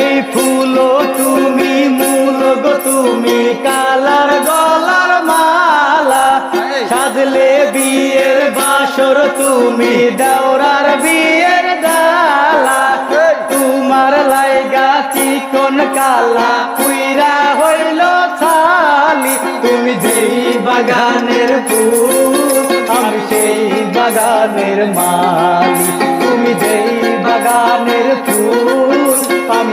এই ফুলো তুমি মূল গো তুমি কালার গলার মালা। সাজলে বিয়ের বাসর তুমি দেওরার বিয়ের ডালা। তোমার লাইগা চিকন কালা কুইরা হইল ছালি। তুমি যেই বাগানের ফুল আমি সেই বাগানের মালি। তুমি যেই বাগানের ফুল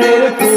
primeiro que